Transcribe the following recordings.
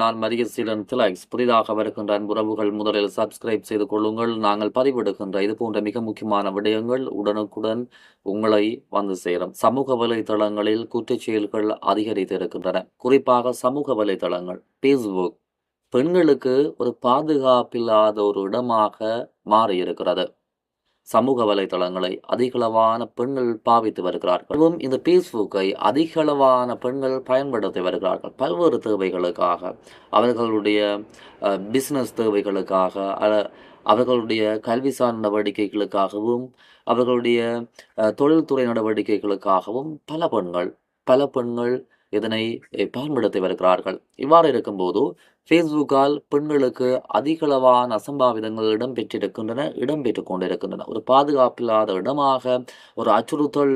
நான் மரியசீலன் திலாக்ஸ் புதிதாக வருகின்ற அன்புறவுகள் முதலில் சப்ஸ்கிரைப் செய்து கொள்ளுங்கள். நாங்கள் பதிவிடுகின்ற இது போன்ற மிக முக்கியமான விடயங்கள் உடனுக்குடன் உங்களை வந்து சேரும். சமூக வலைதளங்களில் குற்றச் செயல்கள் அதிகரித்திருக்கின்றன. குறிப்பாக சமூக வலைதளங்கள் ஃபேஸ்புக் பெண்களுக்கு ஒரு பாதுகாப்பில்லாத ஒரு இடமாக மாறியிருக்கிறது. சமூக வலைதளங்களை அதிகளவான பெண்கள் பாவித்து வருகிறார்கள். அதுவும் இந்த பேஸ்புக்கை அதிகளவான பெண்கள் பயன்படுத்தி வருகிறார்கள். பல்வேறு தேவைகளுக்காக அவர்களுடைய பிஸ்னஸ் தேவைகளுக்காக அவர்களுடைய கல்வி சார் நடவடிக்கைகளுக்காகவும் அவர்களுடைய தொழில்துறை நடவடிக்கைகளுக்காகவும் பல பெண்கள் பல பெண்கள் இதனை பயன்படுத்தி வருகிறார்கள் இவ்வாறு இருக்கும்போது ஃபேஸ்புக்கால் பெண்களுக்கு அதிகளவான அசம்பாவிதங்கள் இடம்பெற்றிருக்கின்றன இடம்பெற்று கொண்டிருக்கின்றன. ஒரு பாதுகாப்பில்லாத இடமாக ஒரு அச்சுறுத்தல்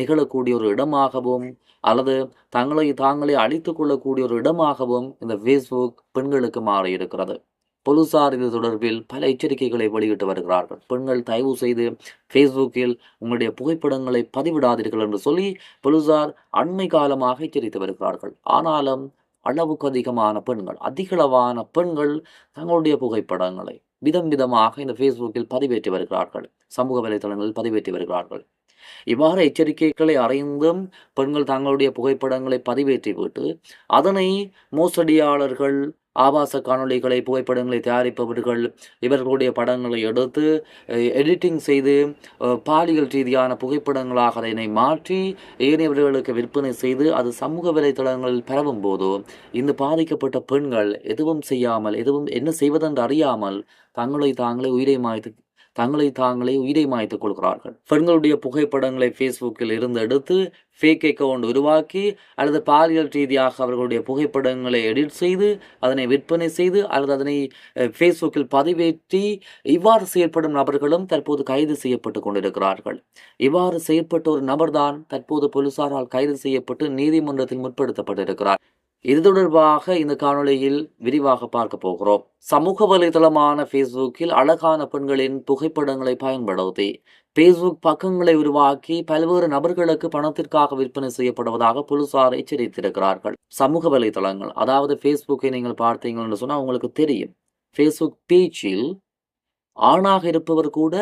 நிகழக்கூடிய ஒரு இடமாகவும் அல்லது தங்களை தாங்களே அழித்து கொள்ளக்கூடிய ஒரு இடமாகவும் இந்த ஃபேஸ்புக் பெண்களுக்கு மாறி இருக்கிறது போலீசார் இது தொடர்பில் பல எச்சரிக்கைகளை வெளியிட்டு வருகிறார்கள். பெண்கள் தயவு செய்து ஃபேஸ்புக்கில் உங்களுடைய புகைப்படங்களை பதிவிடாதீர்கள் என்று சொல்லி போலீசார் அண்மை காலமாக எச்சரித்து வருகிறார்கள். ஆனாலும் அளவுக்கு அதிகமான பெண்கள் அதிகளவான பெண்கள் தங்களுடைய புகைப்படங்களை விதம் விதமாக இந்த ஃபேஸ்புக்கில் பதிவேற்றி வருகிறார்கள். சமூக வலைதளங்களில் பதிவேற்றி வருகிறார்கள். இவ்வாறு எச்சரிக்கைகளை அறிந்தும் பெண்கள் தங்களுடைய புகைப்படங்களை பதிவேற்றி விட்டு அதனை மோசடியாளர்கள் ஆபாச காணொளிகளை புகைப்படங்களை தயாரிப்பவர்கள் இவர்களுடைய படங்களை எடுத்து எடிட்டிங் செய்து பாலியல் ரீதியான புகைப்படங்களாக அதனை மாற்றி ஏனையவர்களுக்கு விற்பனை செய்து அது சமூக வலைதளங்களில் பரவும் போது இந்த பாதிக்கப்பட்ட பெண்கள் எதுவும் செய்யாமல் எதுவும் என்ன செய்வதென்று அறியாமல் தங்களை தாங்களே உயிரை மாய்த்து தங்களை தாங்களே உயிரை மாய்த்துக் கொள்கிறார்கள். பெண்களுடைய புகைப்படங்களை ஃபேஸ்புக்கில் இருந்து எடுத்து ஃபேக் அக்கவுண்ட் உருவாக்கி அல்லது பாலியல் ரீதியாக அவர்களுடைய புகைப்படங்களை எடிட் செய்து அதனை விற்பனை செய்து அல்லது அதனை ஃபேஸ்புக்கில் பதிவேற்றி இவ்வாறு செயற்படும் நபர்களும் தற்போது கைது செய்யப்பட்டு கொண்டிருக்கிறார்கள். இவ்வாறு செயற்பட்ட ஒரு நபர்தான் தற்போது போலீசாரால் கைது செய்யப்பட்டு நீதிமன்றத்தில் முற்படுத்தப்பட்டிருக்கிறார். இது தொடர்பாக இந்த காணொளியில் விரிவாக பார்க்க போகிறோம். சமூக வலைதளமான ஃபேஸ்புக்கில் அழகான பெண்களின் புகைப்படங்களை பயன்படுத்தி ஃபேஸ்புக் பக்கங்களை உருவாக்கி பல்வேறு நபர்களுக்கு பணத்திற்காக விற்பனை செய்யப்படுவதாக போலீசார் எச்சரித்திருக்கிறார்கள். சமூக வலைதளங்கள் அதாவது ஃபேஸ்புக்கை நீங்கள் பார்த்தீங்கன்னு சொன்னால் உங்களுக்கு தெரியும். ஃபேஸ்புக் பேஜில் ஆணாக இருப்பவர் கூட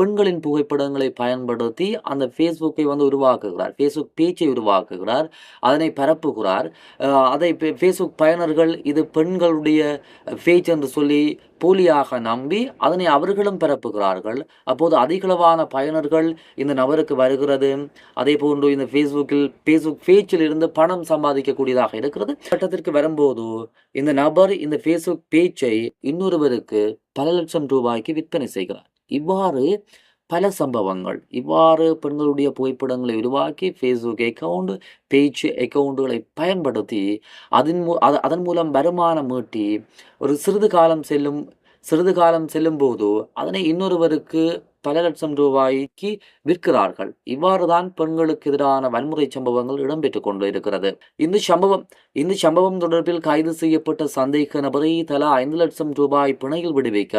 பெண்களின் புகைப்படங்களை பயன்படுத்தி அந்த ஃபேஸ்புக்கை வந்து உருவாக்குகிறார். ஃபேஸ்புக் பேஜை உருவாக்குகிறார். அதனை பரப்புகிறார். அதை ஃபேஸ்புக் பயனர்கள் இது பெண்களுடைய பேஜ் என்று சொல்லி போலியாக நம்பி அதனை அவர்களும் பரப்புகிறார்கள். அப்போது அதிகளவான பயனர்கள் இந்த நபருக்கு வருகிறது. அதே போன்று இந்த ஃபேஸ்புக்கில் ஃபேஸ்புக் பேஜில் இருந்து பணம் சம்பாதிக்கக்கூடியதாக இருக்கிறது. சட்டத்திற்கு வரும்போது இந்த நபர் இந்த ஃபேஸ்புக் பேஜை இன்னொருவருக்கு பல லட்சம் ரூபாய்க்கு விற்பனை செய்கிறார். இவ்வாறு பல சம்பவங்கள் இவ்வாறு பெண்களுடைய புகைப்படங்களை உருவாக்கி ஃபேஸ்புக் அக்கௌண்ட் பேஜ் அக்கௌண்ட்டுகளை பயன்படுத்தி அதன் மூ அதன் மூலம் வருமானம் ஈட்டி ஒரு சிறிது காலம் செல்லும் சிறிது காலம் செல்லும்போது அதனை இன்னொருவருக்கு பல லட்சம் ரூபாய்க்கு விற்கிறார்கள். இவ்வாறுதான் பெண்களுக்கு எதிரான வன்முறை சம்பவங்கள் இடம்பெற்றுக் கொண்டு இருக்கிறது. இந்த சம்பவம் இந்த சம்பவம் தொடர்பில் கைது செய்யப்பட்ட சந்தேக நபரை தலா ஐந்து லட்சம் ரூபாய் பிணையில் விடுவிக்க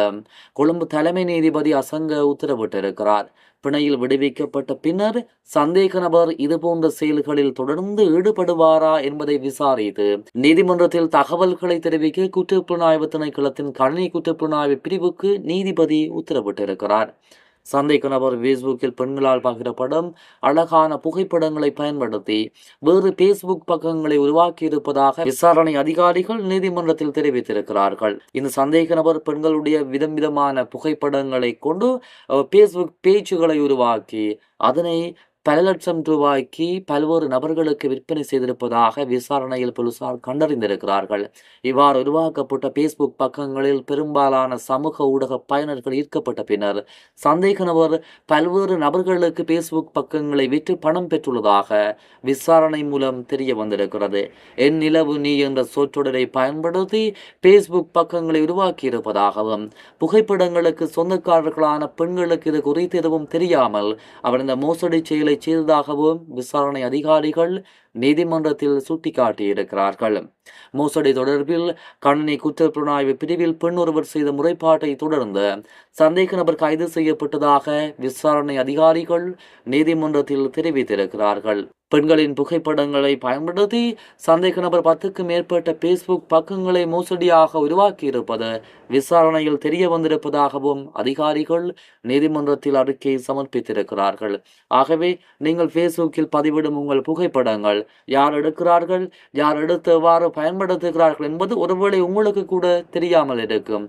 கொழும்பு தலைமை நீதிபதி அசங்க உத்தரவிட்டிருக்கிறார். பிணையில் விடுவிக்கப்பட்ட பின்னர் சந்தேக நபர் இதுபோன்ற செயல்களில் தொடர்ந்து ஈடுபடுவாரா என்பதை விசாரித்து நீதிமன்றத்தில் தகவல்களை தெரிவிக்க குற்றப்புலனாய்வு திணைக்களத்தின் கணினி குற்றப்புலனாய்வு பிரிவுக்கு நீதிபதி உத்தரவிட்டிருக்கிறார். சந்தேக நபர் ஃபேஸ்புக்கில் பெண்களால் பகிரப்படும் அழகான புகைப்படங்களை பயன்படுத்தி வேறு பேஸ்புக் பக்கங்களை உருவாக்கியிருப்பதாக விசாரணை அதிகாரிகள் நீதிமன்றத்தில் தெரிவித்திருக்கிறார்கள். இந்த சந்தேக நபர் பெண்களுடைய விதம் விதமான புகைப்படங்களை கொண்டு பேஸ்புக் பேச்சுகளை பேஜுகளை உருவாக்கி அதனை பல லட்சம் ரூபாய்க்கு பல்வேறு நபர்களுக்கு விற்பனை செய்திருப்பதாக விசாரணையில் போலீசார் கண்டறிந்திருக்கிறார்கள். இவ்வாறு உருவாக்கப்பட்ட ஃபேஸ்புக் பக்கங்களில் பெரும்பாலான சமூக ஊடக பயனர்கள் ஈர்க்கப்பட்ட பின்னர் சந்தேக நபர் பல்வேறு நபர்களுக்கு ஃபேஸ்புக் பக்கங்களை விற்று பணம் பெற்றுள்ளதாக விசாரணை மூலம் தெரிய வந்திருக்கிறது. என் நிலவு நீ என்ற சொற்றொடரை பயன்படுத்தி ஃபேஸ்புக் பக்கங்களை உருவாக்கியிருப்பதாகவும் புகைப்படங்களுக்கு சொந்தக்காரர்களான பெண்களுக்கு இது குறித்து எதுவும் தெரியாமல் அவர் இந்த மோசடி செயலை செய்ததாகவும் விசாரணை அதிகாரிகள் நீதிமன்றத்தில் சுட்டிக்காட்டியிருக்கிறார்கள். மோசடி தொடர்பில் கணினி குற்றப்புலனாய்வு பிரிவில் பெண் ஒருவர் செய்த முறைப்பாட்டை தொடர்ந்து சந்தேக நபர் கைது செய்யப்பட்டதாக விசாரணை அதிகாரிகள் நீதிமன்றத்தில் தெரிவித்திருக்கிறார்கள். பெண்களின் புகைப்படங்களை பயன்படுத்தி சந்தேக நபர் பத்துக்கும் மேற்பட்ட பேஸ்புக் பக்கங்களை மோசடியாக உருவாக்கியிருப்பது விசாரணையில் தெரிய வந்திருப்பதாகவும் அதிகாரிகள் நீதிமன்றத்தில் அறிக்கை சமர்ப்பித்திருக்கிறார்கள். ஆகவே நீங்கள் ஃபேஸ்புக்கில் பதிவிடும் உங்கள் புகைப்படங்கள் யார் எடுக்கிறார்கள்? யார் எடுத்து எவ்வாறு பயன்படுத்துகிறார்கள் என்பது ஒருவேளை உங்களுக்கு கூட தெரியாமல் இருக்கும்.